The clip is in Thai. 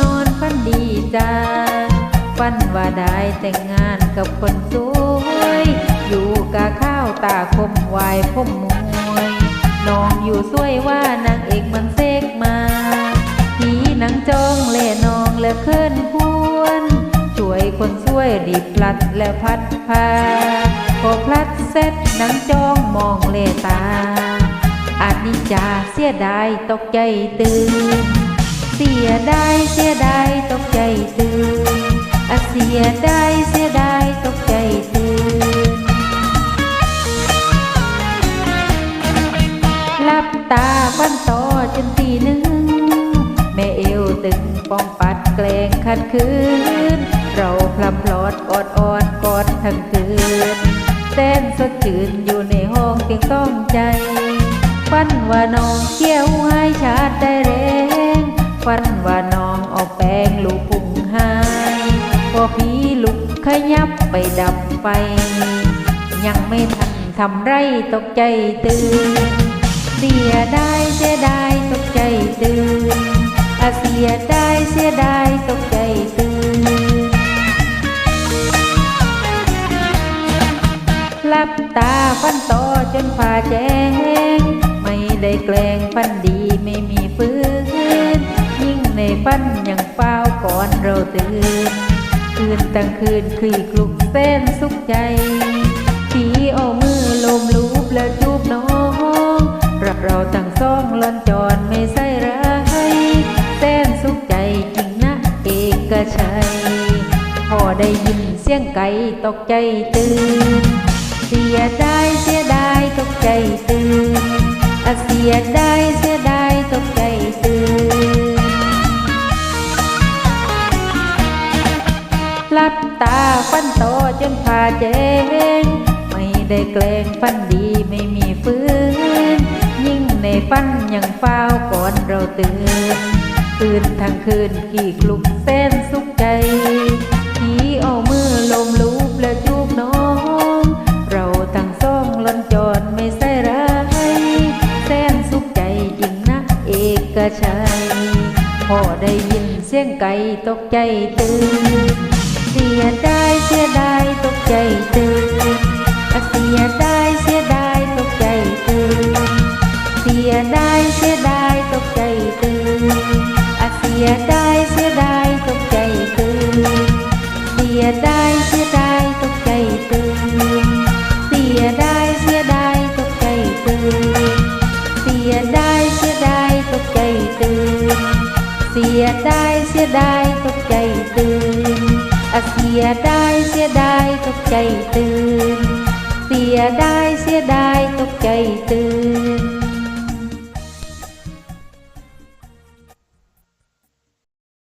นอนฝันดีจ้าฝันว่าได้แต่งงานกับคนสวย อยู่กะข้าวตาคมวายผมมวย น้องอยู่สวยว่านางเอกมันเสกมาผีนางจ้องเล่นองและเคินควรช่วยคนช่วยรีบพลัดและพัดพาพอพลัดเสร็จนางจ้องมองเลตาอานิจจาเสียดายตกใจตื่น เสียดายเสียดายตกใจตื่นอะเสียดายเสียดายตกใจตื่นหลับตาฟันต่อจนตีหนึ่ง แม่เอวตึงป้องปัดแกล้งขัดคืน เราพลำพลอดกอดออดกอดทั้งคืนเต้นสดชื่นอยู่ในห้องเตียงต้องใจ ฟันว่าน้องเกี้ยวให้ชาติได้แร งฟันว่าน้องเอาแป้งลูกพุงหายพอพี่ลุกขยับไปดับไฟยังไม่ทันทำไรตกใจตื่น เสียดายเสียดายตกใจตื่นอาเสียดายเสียดายตกใจตื่นหลับตาฟันต่อจนผ่าแจ้ง ไม่ได้แกล้งฟันดีไม่ ยิ่งในฟันยังเฝ้าก่อนเราตื่น คืนตั้งคืนคลี่คลุกเส้นสุขใจผีเอามือลมลูบแล้วจูบน้องรักเราตั้งสองลอนจอนไม่ใส่ร้ายเส้นสุขใจจริงนะเอกชัยพอได้ยินเสียงไก่ตกใจตื่น เสียดายเสียดายตกใจตื่นอเสียดาย ฟันโตจนผ่าแจ้งไม่ได้แกล้งฟันดีไม่มีฟื้น ยิ่งในฟันยังเฝ้าก่อนเราตื่นตื่นทั้งคืนกี่คลุกเส้นสุขใจผีเอามือลมลูบและจูบน้อง เราทั้งสองลอนจอนไม่ใส่ร้ายแสนสุขใจจริงนะเอกชัยพอได้ยินเสียงไก่ตกใจตื่น ดายเสียดายตกใจตื่นอะเสียดายเสียดายตกใจตื่นเสียดายเสียดายตกใจตื่นเสียดายเสียดายตกใจตื่นเสียดายเสียดายตกใจตื่นเสียดายเสียดายตกใจตื่นอะเสียดายเสียดายตกใจตื่นเสียดายเสียดายตกใจตื่น